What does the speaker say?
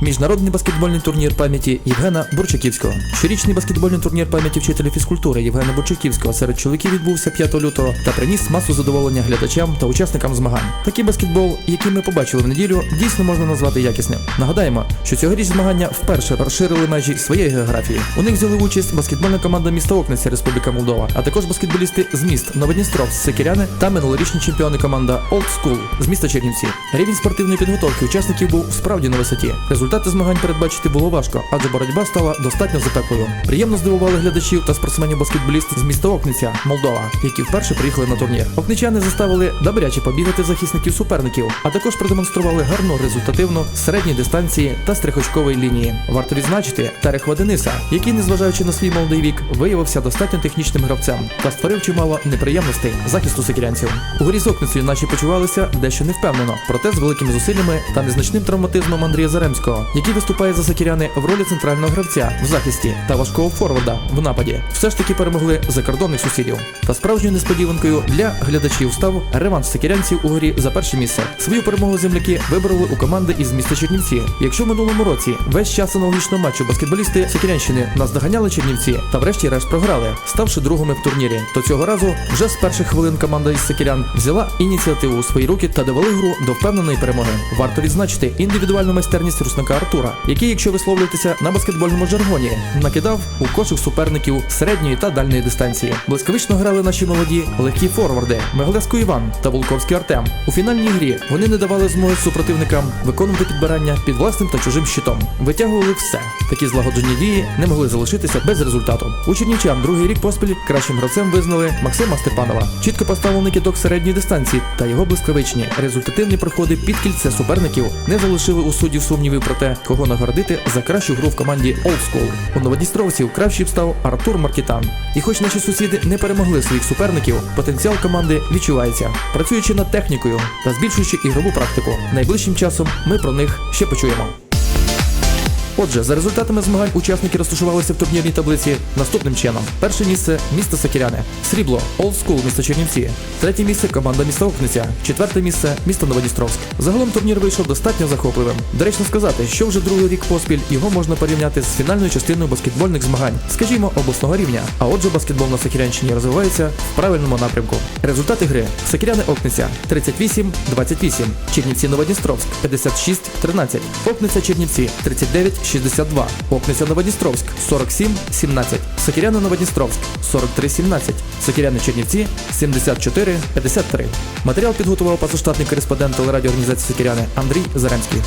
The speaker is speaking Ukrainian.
міжнародний баскетбольний турнір пам'яті Євгена Бурчаківського. Щорічний баскетбольний турнір пам'яті вчителя фізкультури Євгена Бурчаківського серед чоловіків відбувся 5 лютого та приніс масу задоволення глядачам та учасникам змагань. Такий баскетбол, який ми побачили в неділю, дійсно можна назвати якісним. Нагадаємо, що цьогоріч змагання вперше розширили межі своєї географії. У них взяли участь баскетбольна команда міста Окнеця Республіка Молдова, а також баскетболісти з міст Новодністровськ, Секіряни та минулорічні чемпіони команда Old School з міста Чернівці. Рівень спортивної підготовки учасників був справді на висоті. Результати змагань передбачити було важко, адже боротьба стала достатньо запеклою. Приємно здивували глядачів та спортсменів баскетболістів з міста Окниця, Молдова, які вперше приїхали на турнір. Окничани заставили добряче побігати захисників суперників, а також продемонстрували гарну результативну середній дистанції та стрихочкової лінії. Варто відзначити Терех Вадениса, який, незважаючи на свій молодий вік, виявився достатньо технічним гравцем та створив чимало неприємностей захисту сикірянців. У горі з Окницею наші почувалися дещо невпевнено, проте з великими зусиллями та незначним травматизмом Андрія Заремського, який виступає за сакіряни в ролі центрального гравця в захисті та важкого форварда в нападі, все ж таки перемогли закордонних сусідів. Та справжньою несподіванкою для глядачів став реванш сакірянців у горі за перше місце. Свою перемогу земляки вибороли у команди із міста Чернівці. Якщо в минулому році весь час аналогічного матчу баскетболісти Сокірянщини наздоганяли Чернівці та врешті-решт програли, ставши другими в турнірі, то цього разу вже з перших хвилин команда із Сокірян взяла ініціативу у свої руки та довели гру до впевненої перемоги. Варто відзначити індивідуальну майстерність руснака Артура, який, якщо висловлюватися на баскетбольному жаргоні, накидав у кошик суперників середньої та дальньої дистанції. Блискавично грали наші молоді легкі форварди Меглеско Іван та Волковський Артем. У фінальній грі вони не давали змоги супротивникам виконувати підбирання під власним та чужим щитом. Витягували все. Такі злагоджені дії не могли залишитися без результату. У чернівчан другий рік поспіль кращим гравцем визнали Максима Степанова. Чітко поставлений кидок середньої дистанції та його блискавичні результативні проходи під кільце суперників не залишили у суддів сумнівів про те, кого нагородити за кращу гру в команді Old School. У новодністровців кращим став Артур Маркітан. І хоч наші сусіди не перемогли своїх суперників, потенціал команди відчувається. Працюючи над технікою та збільшуючи ігрову практику, найближчим часом ми про них ще почуємо. Отже, за результатами змагань учасники розташувалися в турнірній таблиці наступним чином: перше місце місто Сокіряне, срібло Old School місто Чернівці, третє місце команда міста Окниця, четверте місце місто Новодністровськ. Загалом турнір вийшов достатньо захопливим. Доречно сказати, що вже другий рік поспіль його можна порівняти з фінальною частиною баскетбольних змагань, скажімо, обласного рівня. А отже, баскетбол на Сокірянщині розвивається в правильному напрямку. Результати гри: Сокіряни Окниця 38-28, Чернівці Новодністровськ 56-13, Окниця Чернівці 39 62, Окниця Новодністровськ 47-17, Сокіряни Новодністровськ 43-17, Сокіряни Чернівці 74-53. Матеріал підготував позаштатний кореспондент телерадіоорганізації Сокіряни Андрій Заремський.